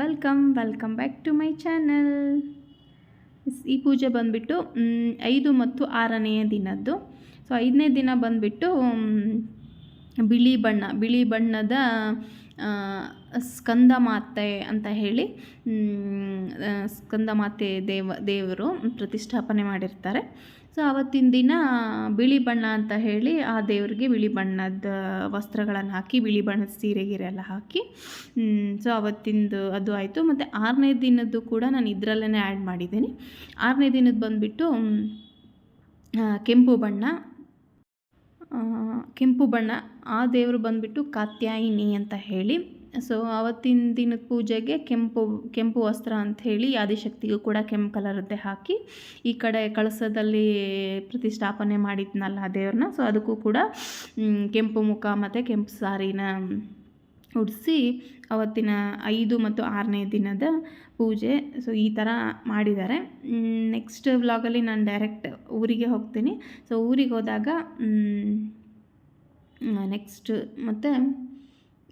Welcome welcome back to my channel ಈ ಪೂಜೆ ಬಂದುಬಿಟ್ಟು ಐದು ಮತ್ತು ಆರನೆಯ ದಿನದ್ದು. ಸೊ ಐದನೇ ದಿನ ಬಂದುಬಿಟ್ಟು ಬಿಳಿ ಬಣ್ಣ, ಬಿಳಿ ಬಣ್ಣದ ಸ್ಕಂದ ಮಾತೆ ಅಂತ ಹೇಳಿ ಸ್ಕಂದ ಮಾತೆ ದೇವ, ದೇವರು ಪ್ರತಿಷ್ಠಾಪನೆ ಮಾಡಿರ್ತಾರೆ. ಸೊ ಆವತ್ತಿನ ದಿನ ಬಿಳಿ ಬಣ್ಣ ಅಂತ ಹೇಳಿ ಆ ದೇವರಿಗೆ ಬಿಳಿ ಬಣ್ಣದ ವಸ್ತ್ರಗಳನ್ನು ಹಾಕಿ, ಬಿಳಿ ಬಣ್ಣದ ಸೀರೆ ಗೀರೆ ಎಲ್ಲ ಹಾಕಿ ಸೊ ಆವತ್ತಿಂದು ಅದು ಆಯಿತು. ಮತ್ತು ಆರನೇ ದಿನದ್ದು ಕೂಡ ನಾನು ಇದರಲ್ಲೇ ಆ್ಯಡ್ ಮಾಡಿದ್ದೀನಿ. ಆರನೇ ದಿನದ್ದು ಬಂದುಬಿಟ್ಟು ಕೆಂಪು ಬಣ್ಣ ಕೆಂಪು ಬಣ್ಣ, ಆ ದೇವರು ಬಂದುಬಿಟ್ಟು ಕಾತ್ಯಾಯಿನಿ ಅಂತ ಹೇಳಿ ಸೊ ಅವತ್ತಿನ ದಿನದ ಪೂಜೆಗೆ ಕೆಂಪು ಕೆಂಪು ವಸ್ತ್ರ ಅಂತ ಹೇಳಿ ಆದಿಶಕ್ತಿಗೂ ಕೂಡ ಕೆಂಪು ಕಲರದ್ದೇ ಹಾಕಿ ಈ ಕಡೆ ಕಳಸದಲ್ಲಿ ಪ್ರತಿಷ್ಠಾಪನೆ ಮಾಡಿದ್ನಲ್ಲ ಆ ದೇವ್ರನ್ನ. ಸೊ ಅದಕ್ಕೂ ಕೂಡ ಕೆಂಪು ಮುಖ ಮತ್ತು ಕೆಂಪು ಸಾರಿನ ಉಡಿಸಿ ಅವತ್ತಿನ ಐದು ಮತ್ತು ಆರನೇ ದಿನದ ಪೂಜೆ ಸೊ ಈ ಥರ ಮಾಡಿದ್ದಾರೆ. ನೆಕ್ಸ್ಟ್ ವ್ಲಾಗಲ್ಲಿ ನಾನು ಡೈರೆಕ್ಟ್ ಊರಿಗೆ ಹೋಗ್ತೀನಿ. ಸೊ ಊರಿಗೆ ಹೋದಾಗ ನೆಕ್ಸ್ಟ್ ಮತ್ತು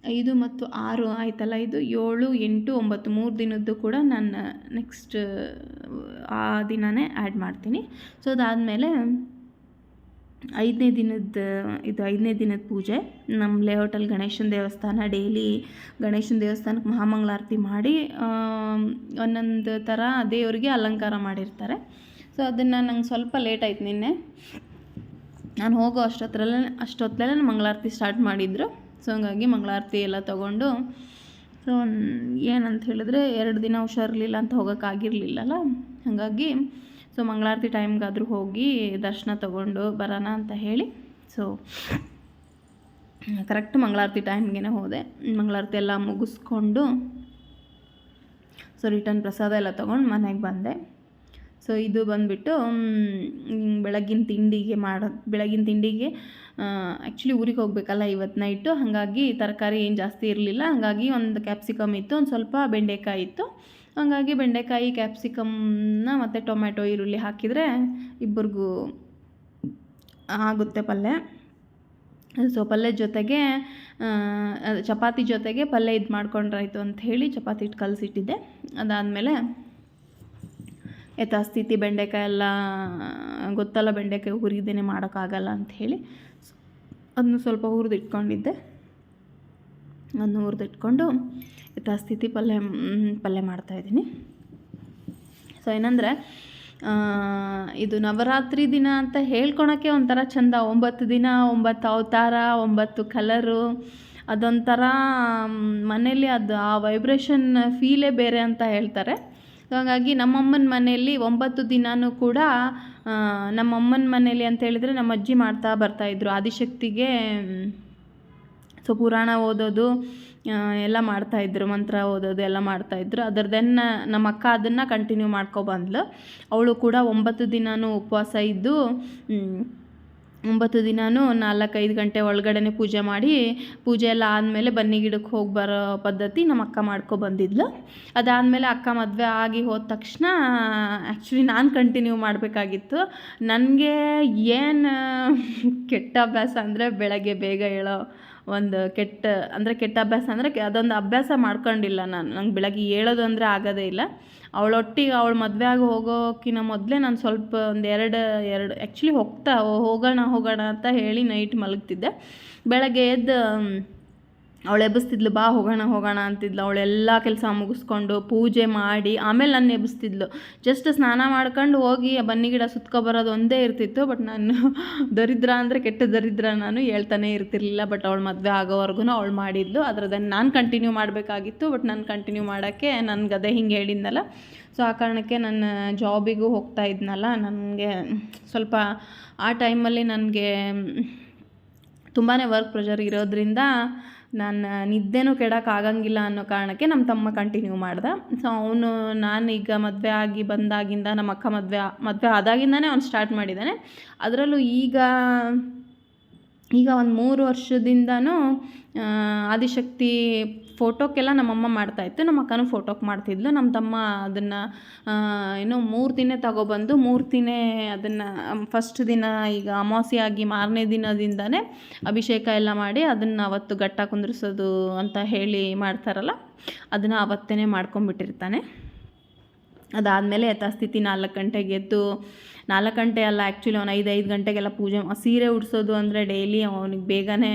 ಐದು ಮತ್ತು ಆರು ಆಯ್ತಲ್ಲ? ಇದು ಏಳು, ಎಂಟು, ಒಂಬತ್ತು, ಮೂರು ದಿನದ್ದು ಕೂಡ ನಾನು ನೆಕ್ಸ್ಟ್ ಆ ದಿನವೇ ಆ್ಯಡ್ ಮಾಡ್ತೀನಿ. ಸೊ ಅದಾದಮೇಲೆ ಐದನೇ ದಿನದ, ಇದು ಐದನೇ ದಿನದ ಪೂಜೆ. ನಮ್ಮ ಲೇಔಟಲ್ಲಿ ಗಣೇಶನ ದೇವಸ್ಥಾನ ಡೈಲಿ ಗಣೇಶನ ದೇವಸ್ಥಾನಕ್ಕೆ ಮಹಾಮಂಗಳಾರತಿ ಮಾಡಿ ಒಂದೊಂದು ಥರ ದೇವರಿಗೆ ಅಲಂಕಾರ ಮಾಡಿರ್ತಾರೆ. ಸೊ ಅದನ್ನು ನಂಗೆ ಸ್ವಲ್ಪ ಲೇಟ್ ಆಯ್ತು ನಿನ್ನೆ. ನಾನು ಹೋಗೋ ಅಷ್ಟೊತ್ತರಲ್ಲೇ ಅಷ್ಟೊತ್ತಲ್ಲೇ ಮಂಗಳಾರತಿ ಸ್ಟಾರ್ಟ್ ಮಾಡಿದ್ರು. ಸೊ ಹಂಗಾಗಿ ಮಂಗಳಾರತಿ ಎಲ್ಲ ತೊಗೊಂಡು ಸೊ ಏನಂತ ಹೇಳಿದ್ರೆ ಎರಡು ದಿನ ಹುಷಾರಿರಲಿಲ್ಲ ಅಂತ ಹೋಗೋಕ್ಕಾಗಿರಲಿಲ್ಲಲ್ಲ ಹಾಗಾಗಿ ಸೊ ಮಂಗಳಾರತಿ ಟೈಮ್ಗಾದರೂ ಹೋಗಿ ದರ್ಶನ ತೊಗೊಂಡು ಬರೋಣ ಅಂತ ಹೇಳಿ ಸೊ ಕರೆಕ್ಟ್ ಮಂಗಳಾರತಿ ಟೈಮ್ಗೆ ಹೋದೆ. ಮಂಗಳಾರತಿ ಎಲ್ಲ ಮುಗಿಸ್ಕೊಂಡು ಸೊ ರಿಟರ್ನ್ ಪ್ರಸಾದ ಎಲ್ಲ ತೊಗೊಂಡು ಮನೆಗೆ ಬಂದೆ. ಸೊ ಇದು ಬಂದುಬಿಟ್ಟು ಬೆಳಗಿನ ತಿಂಡಿಗೆ ಮಾಡೋ, ಬೆಳಗಿನ ತಿಂಡಿಗೆ ಆ್ಯಕ್ಚುಲಿ ಊರಿಗೆ ಹೋಗಬೇಕಲ್ಲ ಇವತ್ತು ನೈಟು ಹಾಗಾಗಿ ತರಕಾರಿ ಏನು ಜಾಸ್ತಿ ಇರಲಿಲ್ಲ. ಹಾಗಾಗಿ ಒಂದು ಕ್ಯಾಪ್ಸಿಕಮ್ ಇತ್ತು, ಒಂದು ಸ್ವಲ್ಪ ಬೆಂಡೆಕಾಯಿ ಇತ್ತು. ಹಾಗಾಗಿ ಬೆಂಡೆಕಾಯಿ ಕ್ಯಾಪ್ಸಿಕಮ್ನ ಮತ್ತು ಟೊಮ್ಯಾಟೊ ಈರುಳ್ಳಿ ಹಾಕಿದರೆ ಇಬ್ಬರಿಗೂ ಆಗುತ್ತೆ ಪಲ್ಯ. ಸೊ ಪಲ್ಯ ಜೊತೆಗೆ ಚಪಾತಿ ಜೊತೆಗೆ ಪಲ್ಯ ಇದು ಮಾಡ್ಕೊಂಡ್ರಾಯ್ತು ಅಂತ ಹೇಳಿ ಚಪಾತಿ ಹಿಟ್ಟು ಕಲಸಿಟ್ಟಿದ್ದೆ. ಅದಾದಮೇಲೆ ಯಥಾಸ್ಥಿತಿ ಬೆಂಡೆಕಾಯಿ ಎಲ್ಲ ಗೊತ್ತಲ್ಲ ಬೆಂಡೆಕಾಯಿ ಹುರಿದೇನೆ ಮಾಡೋಕ್ಕಾಗಲ್ಲ ಅಂತ ಹೇಳಿ ಅದನ್ನು ಸ್ವಲ್ಪ ಹುರಿದಿಟ್ಕೊಂಡಿದ್ದೆ. ಅದನ್ನು ಹುರಿದಿಟ್ಕೊಂಡು ಯಥಾಸ್ಥಿತಿ ಪಲ್ಯ ಪಲ್ಯ ಮಾಡ್ತಾಯಿದ್ದೀನಿ ಸೊ ಏನಂದರೆ ಇದು ನವರಾತ್ರಿ ದಿನ ಅಂತ ಹೇಳ್ಕೊಳಕ್ಕೆ ಒಂಥರ ಚಂದ. ಒಂಬತ್ತು ದಿನ, ಒಂಬತ್ತು ಅವತಾರ, ಒಂಬತ್ತು ಕಲರು, ಅದೊಂಥರ ಮನೇಲಿ ಅದು ಆ ವೈಬ್ರೇಷನ್ ಫೀಲೇ ಬೇರೆ ಅಂತ ಹೇಳ್ತಾರೆ. ಸೊ ಹಾಗಾಗಿ ನಮ್ಮಮ್ಮನ ಮನೆಯಲ್ಲಿ ಒಂಬತ್ತು ದಿನವೂ ಕೂಡ ನಮ್ಮಮ್ಮನ ಮನೇಲಿ ಅಂತ ಹೇಳಿದರೆ ನಮ್ಮ ಅಜ್ಜಿ ಮಾಡ್ತಾ ಬರ್ತಾಯಿದ್ರು ಆದಿಶಕ್ತಿಗೆ ಸೊ ಪುರಾಣ ಓದೋದು ಎಲ್ಲ ಮಾಡ್ತಾಯಿದ್ರು ಮಂತ್ರ ಓದೋದು ಎಲ್ಲ ಮಾಡ್ತಾಯಿದ್ರು ಅದರದನ್ನ ನಮ್ಮ ಅಕ್ಕ ಅದನ್ನು ಕಂಟಿನ್ಯೂ ಮಾಡ್ಕೊಬಂದ್ಲು ಅವಳು ಕೂಡ ಒಂಬತ್ತು ದಿನವೂ ಉಪವಾಸ ಇದ್ದು ಒಂಬತ್ತು ದಿನವೂ ನಾಲ್ಕೈದು ಗಂಟೆ ಒಳಗಡೆನೆ ಪೂಜೆ ಮಾಡಿ, ಪೂಜೆ ಎಲ್ಲ ಆದಮೇಲೆ ಬನ್ನಿ ಗಿಡಕ್ಕೆ ಹೋಗಿ ಬರೋ ಪದ್ಧತಿ ನಮ್ಮ ಅಕ್ಕ ಮಾಡ್ಕೊ ಬಂದಿದ್ಲು. ಅದಾದಮೇಲೆ ಅಕ್ಕ ಮದುವೆ ಆಗಿ ಹೋದ ತಕ್ಷಣ ಆ್ಯಕ್ಚುಲಿ ನಾನು ಕಂಟಿನ್ಯೂ ಮಾಡಬೇಕಾಗಿತ್ತು. ನನಗೆ ಏನು ಕೆಟ್ಟ ಅಭ್ಯಾಸ ಅಂದರೆ ಬೆಳಗ್ಗೆ ಬೇಗ ಹೇಳೋ ಒಂದು ಕೆಟ್ಟ, ಅಂದರೆ ಕೆಟ್ಟ ಅಭ್ಯಾಸ ಅಂದರೆ ಅದೊಂದು ಅಭ್ಯಾಸ ಮಾಡ್ಕೊಂಡಿಲ್ಲ ನಾನು. ನಂಗೆ ಬೆಳಗ್ಗೆ ಹೇಳೋದು ಅಂದರೆ ಆಗೋದೇ ಇಲ್ಲ. ಅವಳೊಟ್ಟಿಗೆ ಅವಳು ಮದುವೆ ಆಗಿ ಹೋಗೋಕ್ಕಿಂತ ಮೊದಲೇ ನಾನು ಸ್ವಲ್ಪ ಒಂದು ಎರಡು ಎರಡು ಆ್ಯಕ್ಚುಲಿ ಹೋಗ್ತಾ, ಹೋಗೋಣ ಹೋಗೋಣ ಅಂತ ಹೇಳಿ ನೈಟ್ ಮಲಗ್ತಿದ್ದೆ. ಬೆಳಗ್ಗೆ ಎದ್ದು ಅವಳು ಎಬ್ಬಿಸ್ತಿದ್ಲು, ಬಾ ಹೋಗೋಣ ಹೋಗೋಣ ಅಂತಿದ್ಲು. ಅವಳೆಲ್ಲ ಕೆಲಸ ಮುಗಿಸ್ಕೊಂಡು ಪೂಜೆ ಮಾಡಿ ಆಮೇಲೆ ನನ್ನ ಎಬ್ಬಿಸ್ತಿದ್ಲು. ಜಸ್ಟ್ ಸ್ನಾನ ಮಾಡ್ಕೊಂಡು ಹೋಗಿ ಬನ್ನಿ ಗಿಡ ಸುತ್ಕೊಬರೋದು ಒಂದೇ ಇರ್ತಿತ್ತು ಬಟ್ ನಾನು ದರಿದ್ರ ಅಂದರೆ ಕೆಟ್ಟ ದರಿದ್ರ ನಾನು ಹೇಳ್ತಾನೆ ಇರ್ತಿರ್ಲಿಲ್ಲ ಬಟ್ ಅವಳು ಮದುವೆ ಆಗೋವರೆಗೂ ಅವಳು ಮಾಡಿದ್ಲು. ಅದರದನ್ನು ನಾನು ಕಂಟಿನ್ಯೂ ಮಾಡಬೇಕಾಗಿತ್ತು ಬಟ್ ನಾನು ಕಂಟಿನ್ಯೂ ಮಾಡೋಕ್ಕೆ ನನಗೆ ಅದೇ ಹಿಂಗೆ ಹೇಳಿದ್ನಲ್ಲ ಸೊ ಆ ಕಾರಣಕ್ಕೆ ನನ್ನ ಜಾಬಿಗೂ ಹೋಗ್ತಾ ಇದ್ನಲ್ಲ, ನನಗೆ ಸ್ವಲ್ಪ ಆ ಟೈಮಲ್ಲಿ ನನಗೆ ತುಂಬಾ ವರ್ಕ್ ಪ್ರೆಷರ್ ಇರೋದ್ರಿಂದ ನಾನು ನಿದ್ದೆನೂ ಕೆಡೋಕ್ಕಾಗಂಗಿಲ್ಲ ಅನ್ನೋ ಕಾರಣಕ್ಕೆ ನಮ್ಮ ತಮ್ಮ ಕಂಟಿನ್ಯೂ ಮಾಡ್ದೆ. ಸೊ ಅವನು, ನಾನು ಈಗ ಮದುವೆ ಆಗಿ ಬಂದಾಗಿಂದ ನಮ್ಮ ಅಕ್ಕ ಮದುವೆ ಮದುವೆ ಆದಾಗಿಂದನೇ ಅವ್ನು ಸ್ಟಾರ್ಟ್ ಮಾಡಿದ್ದಾನೆ ಅದರಲ್ಲೂ ಈಗ ಈಗ ಒಂದು ಮೂರು ವರ್ಷದಿಂದನೂ ಆದಿಶಕ್ತಿ ಫೋಟೋಕ್ಕೆಲ್ಲ ನಮ್ಮಮ್ಮ ಮಾಡ್ತಾಯಿತ್ತು. ನಮ್ಮ ಅಕ್ಕನೂ ಫೋಟೋಕ್ಕೆ ಮಾಡ್ತಿದ್ಲು. ನಮ್ಮ ತಮ್ಮ ಅದನ್ನು ಏನು ಮೂರು ದಿನ ತಗೊಬಂದು, ಮೂರು ದಿನ ಅದನ್ನು ಫಸ್ಟ್ ದಿನ ಈಗ ಅಮಾವಾಸ್ಯೆ ಆಗಿ ಮಾರನೇ ದಿನದಿಂದನೇ ಅಭಿಷೇಕ ಎಲ್ಲ ಮಾಡಿ ಅದನ್ನು ಅವತ್ತು ಗಟ್ಟ ಕುಂದ್ರಿಸೋದು ಅಂತ ಹೇಳಿ ಮಾಡ್ತಾರಲ್ಲ, ಅದನ್ನು ಅವತ್ತೇ ಮಾಡ್ಕೊಂಬಿಟ್ಟಿರ್ತಾನೆ ಅದಾದಮೇಲೆ ಯಥಾಸ್ಥಿತಿ ನಾಲ್ಕು ಗಂಟೆಗೆ ಎದ್ದು, ನಾಲ್ಕು ಗಂಟೆ ಅಲ್ಲ ಆ್ಯಕ್ಚುಲಿ ಅವ್ನು ಐದು ಐದು ಗಂಟೆಗೆಲ್ಲ ಪೂಜೆ ಸೀರೆ ಉಡಿಸೋದು ಅಂದರೆ ಡೈಲಿ ಅವನಿಗೆ ಬೇಗನೆ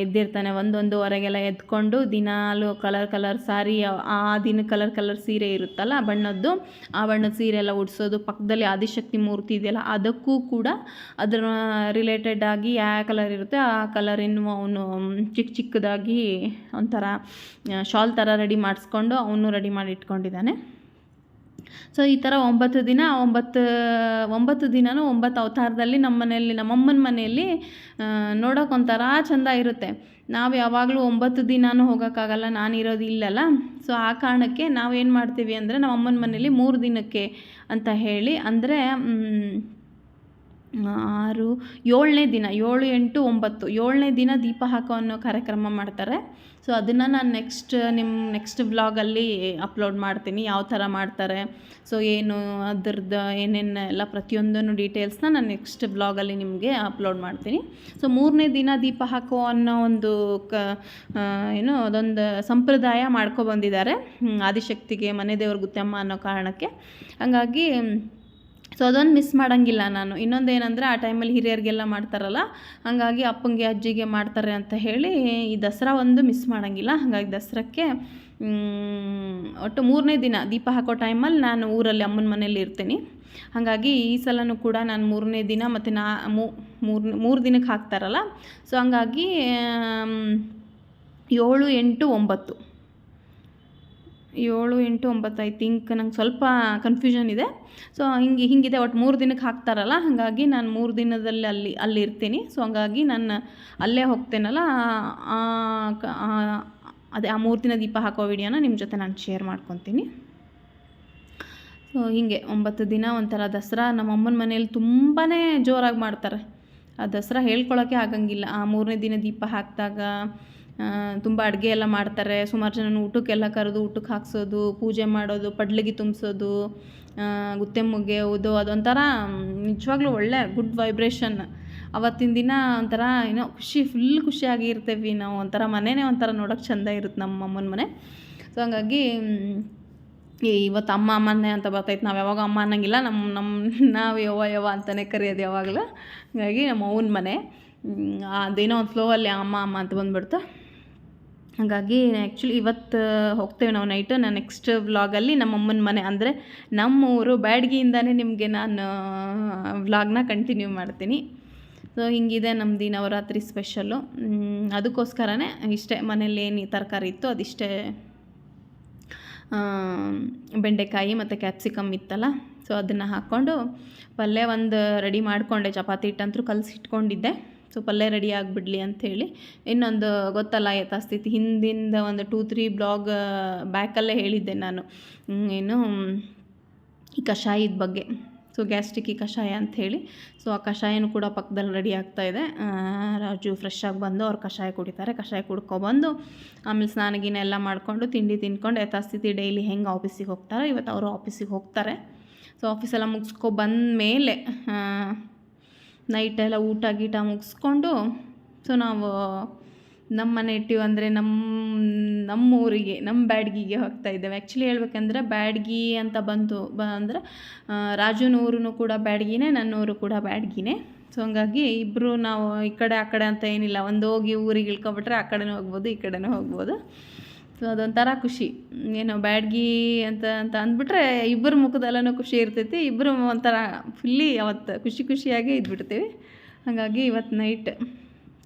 ಎದ್ದಿರ್ತಾನೆ. ಒಂದೊಂದುವರೆಗೆಲ್ಲ ಎದ್ಕೊಂಡು ದಿನಾಲು ಕಲರ್ ಕಲರ್ ಸಾರಿ ಆ ದಿನ ಕಲರ್ ಕಲರ್ ಸೀರೆ ಇರುತ್ತಲ್ಲ ಬಣ್ಣದ್ದು, ಆ ಬಣ್ಣದ ಸೀರೆ ಎಲ್ಲ ಉಡಿಸೋದು, ಪಕ್ಕದಲ್ಲಿ ಆದಿಶಕ್ತಿ ಮೂರ್ತಿ ಇದೆಯಲ್ಲ ಅದಕ್ಕೂ ಕೂಡ ಅದರ ರಿಲೇಟೆಡ್ ಆಗಿ ಯಾವ ಕಲರ್ ಇರುತ್ತೆ, ಆ ಕಲರಿನ ಅವನು ಚಿಕ್ಕ ಚಿಕ್ಕದಾಗಿ ಒಂಥರ ಶಾಲ್ ಥರ ರೆಡಿ ಮಾಡಿಸ್ಕೊಂಡು ಅವನು ರೆಡಿ ಮಾಡಿ ಇಟ್ಕೊಂಡಿದ್ದಾನೆ. ಸೊ ಈ ಥರ ಒಂಬತ್ತು ದಿನ, ಒಂಬತ್ತು ಒಂಬತ್ತು ದಿನವೂ ಒಂಬತ್ತು ಅವತಾರದಲ್ಲಿ ನಮ್ಮ ಮನೆಯಲ್ಲಿ, ನಮ್ಮಮ್ಮನ ಮನೆಯಲ್ಲಿ ನೋಡೋಕೆ ಒಂಥರ ಚೆಂದ ಇರುತ್ತೆ. ನಾವು ಯಾವಾಗಲೂ ಒಂಬತ್ತು ದಿನವೂ ಹೋಗೋಕ್ಕಾಗಲ್ಲ ನಾನಿರೋದು ಇಲ್ಲಲ್ಲ. ಸೊ ಆ ಕಾರಣಕ್ಕೆ ನಾವೇನು ಮಾಡ್ತೀವಿ ಅಂದರೆ, ನಮ್ಮಮ್ಮನ ಮನೇಲಿ ಮೂರು ದಿನಕ್ಕೆ ಅಂತ ಹೇಳಿ, ಅಂದರೆ ಆರು, ಏಳನೇ ದಿನ, ಏಳು, ಎಂಟು, ಒಂಬತ್ತು. ಏಳನೇ ದಿನ ದೀಪ ಹಾಕೋ ಅನ್ನೋ ಕಾರ್ಯಕ್ರಮ ಮಾಡ್ತಾರೆ. ಸೊ ಅದನ್ನು ನಾನು ನೆಕ್ಸ್ಟ್ ನಿಮ್ಮ ನೆಕ್ಸ್ಟ್ ವ್ಲಾಗಲ್ಲಿ ಅಪ್ಲೋಡ್ ಮಾಡ್ತೀನಿ, ಯಾವ ಥರ ಮಾಡ್ತಾರೆ. ಸೊ ಏನು ಅದ್ರದ್ದು ಏನೇನು ಎಲ್ಲ ಪ್ರತಿಯೊಂದನ್ನು ಡೀಟೇಲ್ಸ್ನ ನಾನು ನೆಕ್ಸ್ಟ್ ವ್ಲಾಗಲ್ಲಿ ನಿಮಗೆ ಅಪ್ಲೋಡ್ ಮಾಡ್ತೀನಿ. ಸೊ ಮೂರನೇ ದಿನ ದೀಪ ಹಾಕೋ ಅನ್ನೋ ಒಂದು ಕ ಏನು ಅದೊಂದು ಸಂಪ್ರದಾಯ ಮಾಡ್ಕೊಬಂದಿದ್ದಾರೆ ಆದಿಶಕ್ತಿಗೆ, ಮನೆ ದೇವ್ರ ಗುತ್ತಮ್ಮ ಅನ್ನೋ ಕಾರಣಕ್ಕೆ. ಹಾಗಾಗಿ ಸೊ ಅದೊಂದು ಮಿಸ್ ಮಾಡೋಂಗಿಲ್ಲ ನಾನು. ಇನ್ನೊಂದು ಏನಂದರೆ ಆ ಟೈಮಲ್ಲಿ ಹಿರಿಯರಿಗೆಲ್ಲ ಮಾಡ್ತಾರಲ್ಲ, ಹಾಗಾಗಿ ಅಪ್ಪಂಗೆ ಅಜ್ಜಿಗೆ ಮಾಡ್ತಾರೆ ಅಂತ ಹೇಳಿ ಈ ದಸರಾ ಒಂದು ಮಿಸ್ ಮಾಡೋಂಗಿಲ್ಲ. ಹಾಗಾಗಿ ದಸರಕ್ಕೆ ಒಟ್ಟು ಮೂರನೇ ದಿನ ದೀಪ ಹಾಕೋ ಟೈಮಲ್ಲಿ ನಾನು ಊರಲ್ಲಿ ಅಮ್ಮನ ಮನೇಲಿ ಇರ್ತೀನಿ. ಹಾಗಾಗಿ ಈ ಸಲನೂ ಕೂಡ ನಾನು ಮೂರನೇ ದಿನ ಮತ್ತು ನಾ ಮೂರು ಮೂರು ದಿನಕ್ಕೆ ಹಾಕ್ತಾರಲ್ಲ. ಸೊ ಹಂಗಾಗಿ ಏಳು ಎಂಟು ಒಂಬತ್ತು. ಏಳು ಎಂಟು ಒಂಬತ್ತು ಐ ಥಿಂಕ್ ನಂಗೆ ಸ್ವಲ್ಪ ಕನ್ಫ್ಯೂಷನ್ ಇದೆ. ಸೊ ಹಿಂಗೆ, ಹಿಂಗಿದೆ ಒಟ್ಟು ಮೂರು ದಿನಕ್ಕೆ ಹಾಕ್ತಾರಲ್ಲ, ಹಾಗಾಗಿ ನಾನು ಮೂರು ದಿನದಲ್ಲಿ ಅಲ್ಲಿ ಅಲ್ಲಿ ಇರ್ತೀನಿ. ಸೊ ಹಂಗಾಗಿ ನಾನು ಅಲ್ಲೇ ಹೋಗ್ತೇನಲ್ಲ ಅದೇ, ಆ ಮೂರು ದಿನ ದೀಪ ಹಾಕೋ ವಿಡಿಯೋನ ನಿಮ್ಮ ಜೊತೆ ನಾನು ಶೇರ್ ಮಾಡ್ಕೊತೀನಿ. ಸೊ ಹೀಗೆ, ಒಂಬತ್ತು ದಿನ ಒಂಥರ ದಸರಾ ನಮ್ಮ ಅಮ್ಮನ ಮನೇಲಿ ತುಂಬಾ ಜೋರಾಗಿ ಮಾಡ್ತಾರೆ. ಆ ದಸರಾ ಹೇಳ್ಕೊಳ್ಳೋಕ್ಕೆ ಆಗಂಗಿಲ್ಲ. ಆ ಮೂರನೇ ದಿನ ದೀಪ ಹಾಕಿದಾಗ ತುಂಬ ಅಡುಗೆ ಎಲ್ಲ ಮಾಡ್ತಾರೆ. ಸುಮಾರು ಜನ ಊಟಕ್ಕೆಲ್ಲ ಕರೆದು ಊಟಕ್ಕೆ ಹಾಕ್ಸೋದು, ಪೂಜೆ ಮಾಡೋದು, ಪಡ್ಲಿಗೆ ತುಂಬಿಸೋದು ಗುತ್ತೆ ಊದು ಅದೊಂಥರ ನಿಜವಾಗ್ಲೂ ಒಳ್ಳೆ ಗುಡ್ ವೈಬ್ರೇಷನ್. ಅವತ್ತಿನ ದಿನ ಒಂಥರ ಏನೋ ಖುಷಿ, ಫುಲ್ ಖುಷಿಯಾಗಿ ಇರ್ತೀವಿ ನಾವು. ಒಂಥರ ಮನೆಯೇ ಒಂಥರ ನೋಡೋಕ್ಕೆ ಚೆಂದ ಇರುತ್ತೆ ನಮ್ಮ ಅಮ್ಮನ ಮನೆ. ಸೊ ಹಂಗಾಗಿ ಇವತ್ತು ಅಮ್ಮ ಅಮ್ಮನೇ ಅಂತ ಬರ್ತೈತೆ. ನಾವು ಯಾವಾಗ ಅಮ್ಮ ಅನ್ನಂಗಿಲ್ಲ ನಮ್ಮ ನಮ್ಮ ನಾವು ಯವ್ವ ಯವ ಅಂತಲೇ ಕರೆಯೋದು ಯಾವಾಗಲೂ. ಹಾಗಾಗಿ ನಮ್ಮ ಅವ್ವನ ಮನೆ. ಅದೇನೋ ಒಂದು ಫ್ಲೋ ಅಲ್ಲಿ ಅಮ್ಮ ಅಮ್ಮ ಅಂತ ಬಂದುಬಿಡ್ತು ಹಾಗಾಗಿ ಆ್ಯಕ್ಚುಲಿ ಇವತ್ತು ಹೋಗ್ತೇವೆ ನಾವು ನೈಟು ನಾನು ನೆಕ್ಸ್ಟ್ ವ್ಲಾಗಲ್ಲಿ ನಮ್ಮ ಅಮ್ಮನ ಮನೆ. ಅಂದರೆ ನಮ್ಮ ಊರು ಬ್ಯಾಡ್ಗಿಯಿಂದನೇ ನಿಮಗೆ ನಾನು ವ್ಲಾಗ್ನ ಕಂಟಿನ್ಯೂ ಮಾಡ್ತೀನಿ. ಸೊ ಹಿಂಗಿದೆ ನಮ್ಮದು ನವರಾತ್ರಿ ಸ್ಪೆಷಲ್ಲು ಅದಕ್ಕೋಸ್ಕರನೇ ಇಷ್ಟೇ ಮನೇಲಿ ಏನು ತರಕಾರಿ ಇತ್ತು ಅದಿಷ್ಟೇ ಬೆಂಡೆಕಾಯಿ ಮತ್ತು ಕ್ಯಾಪ್ಸಿಕಮ್ ಇತ್ತಲ್ಲ. ಸೊ ಅದನ್ನು ಹಾಕ್ಕೊಂಡು ಪಲ್ಯ ಒಂದು ರೆಡಿ ಮಾಡಿಕೊಂಡೆ. ಚಪಾತಿ ಹಿಟ್ಟಂತೂ ಕಲಸಿ ಇಟ್ಕೊಂಡಿದ್ದೆ ಸೊ ಪಲ್ಯ ರೆಡಿ ಆಗಿಬಿಡ್ಲಿ ಅಂಥೇಳಿ. ಇನ್ನೊಂದು ಗೊತ್ತಲ್ಲ ಯಥಾಸ್ಥಿತಿ. ಹಿಂದಿಂದ ಒಂದು ಟೂ ತ್ರೀ ಬ್ಲಾಗ್ ಬ್ಯಾಕಲ್ಲೇ ಹೇಳಿದ್ದೆ ನಾನು. ಏನು, ಈ ಕಷಾಯದ ಬಗ್ಗೆ. ಸೊ ಗ್ಯಾಸ್ಟ್ರಿಕ್ ಈ ಕಷಾಯ ಅಂಥೇಳಿ. ಸೊ ಆ ಕಷಾಯನೂ ಕೂಡ ಪಕ್ಕದಲ್ಲಿ ರೆಡಿ ಆಗ್ತಾಯಿದೆ ರಾಜು ಫ್ರೆಶ್ ಆಗಿ ಬಂದು ಅವ್ರು ಕಷಾಯ ಕುಡಿತಾರೆ. ಕಷಾಯ ಕುಡ್ಕೊಬಂದು ಆಮೇಲೆ ಸ್ನಾನ ಗಿನ ಎಲ್ಲ ಮಾಡಿಕೊಂಡು ತಿಂಡಿ ತಿನ್ಕೊಂಡು ಯಥಾಸ್ಥಿತಿ ಡೈಲಿ ಹೆಂಗೆ ಆಫೀಸಿಗೆ ಹೋಗ್ತಾರೆ. ಇವತ್ತು ಅವರು ಆಫೀಸಿಗೆ ಹೋಗ್ತಾರೆ. ಸೊ ಆಫೀಸೆಲ್ಲ ಮುಗಿಸ್ಕೊ ಬಂದ ಮೇಲೆ ನೈಟೆಲ್ಲ ಊಟ ಗೀಟ ಮುಗಿಸ್ಕೊಂಡು ಸೊ ನಾವು ನಮ್ಮ ಮನೆ ಇಟ್ಟಿವಿ ಅಂದರೆ ನಮ್ಮ ನಮ್ಮ ಊರಿಗೆ ನಮ್ಮ ಬ್ಯಾಡ್ಗಿಗೆ ಹೋಗ್ತಾ ಇದ್ದೇವೆ. ಆ್ಯಕ್ಚುಲಿ ಹೇಳ್ಬೇಕಂದ್ರೆ ಬ್ಯಾಡ್ಗಿ ಅಂತ ಬಂತು, ಬ, ಅಂದರೆ ರಾಜುನ ಊರು ಕೂಡ ಬ್ಯಾಡ್ಗಿನೇ, ನನ್ನ ಊರು ಕೂಡ ಬ್ಯಾಡ್ಗಿನೇ. ಸೊ ಹಂಗಾಗಿ ಇಬ್ಬರು ನಾವು ಈ ಕಡೆ, ಆ ಕಡೆ ಅಂತ ಏನಿಲ್ಲ, ಒಂದು ಹೋಗಿ ಊರಿಗೆ ಇಳ್ಕೊಬಿಟ್ರೆ ಆ ಕಡೆನೂ ಹೋಗ್ಬೋದು, ಈ ಕಡೆನೂ ಹೋಗ್ಬೋದು. ಸೊ ಅದೊಂಥರ ಖುಷಿ. ಏನೋ ಬ್ಯಾಡ್ಗಿ ಅಂತ ಅಂತ ಅಂದ್ಬಿಟ್ರೆ ಇಬ್ಬರು ಮುಖದಲ್ಲೂ ಖುಷಿ ಇರ್ತೈತಿ. ಇಬ್ಬರು ಒಂಥರ ಫುಲ್ಲಿ ಅವತ್ತು ಖುಷಿ ಖುಷಿಯಾಗಿ ಇದ್ಬಿಡ್ತೀವಿ. ಹಾಗಾಗಿ ಇವತ್ತು ನೈಟ್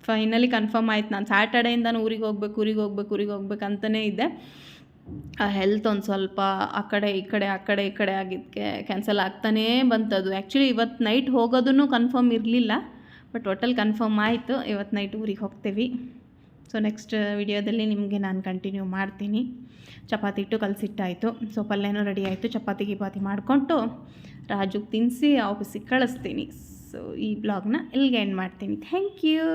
ಫೈನಲಿ ಕನ್ಫರ್ಮ್ ಆಯ್ತು. ನಾನು ಸ್ಯಾಟರ್ಡೆಯಿಂದನೂ ಊರಿಗೆ ಹೋಗ್ಬೇಕು ಊರಿಗೆ ಹೋಗ್ಬೇಕು ಊರಿಗೆ ಹೋಗ್ಬೇಕು ಅಂತಲೇ ಇದ್ದೆ. ಆ ಹೆಲ್ತ್ ಒಂದು ಸ್ವಲ್ಪ ಆ ಕಡೆ, ಈ ಕಡೆ, ಆ ಕಡೆ, ಈ ಕಡೆ ಆಗಿದ್ದಕ್ಕೆ ಕ್ಯಾನ್ಸಲ್ ಆಗ್ತಾನೇ ಬಂತದು. ಆ್ಯಕ್ಚುಲಿ ಇವತ್ತು ನೈಟ್ ಹೋಗೋದೂ ಕನ್ಫರ್ಮ್ ಇರಲಿಲ್ಲ. ಬಟ್ ಒಟ್ಟಲ್ಲಿ ಕನ್ಫರ್ಮ್ ಆಯಿತು. ಇವತ್ತು ನೈಟ್ ಊರಿಗೆ ಹೋಗ್ತೀವಿ. ಸೊ ನೆಕ್ಸ್ಟ್ ವಿಡಿಯೋದಲ್ಲಿ ನಿಮಗೆ ನಾನು ಕಂಟಿನ್ಯೂ ಮಾಡ್ತೀನಿ. ಚಪಾತಿ ಇಟ್ಟು ಕಲಸಿಟ್ಟಾಯಿತು. ಸೊ ಪಲ್ಯನೂ ರೆಡಿ ಆಯಿತು. ಚಪಾತಿ, ಗಿಪಾತಿ ಮಾಡಿಕೊಂಡು ರಾಜುಗೆ ತಿನ್ನಿಸಿ ಆಫೀಸಿಗೆ ಕಳಿಸ್ತೀನಿ. ಸೊ ಈ ಬ್ಲಾಗ್ನ ಇಲ್ಲಿಗೆ ಎಂಡ್ ಮಾಡ್ತೀನಿ. Thank you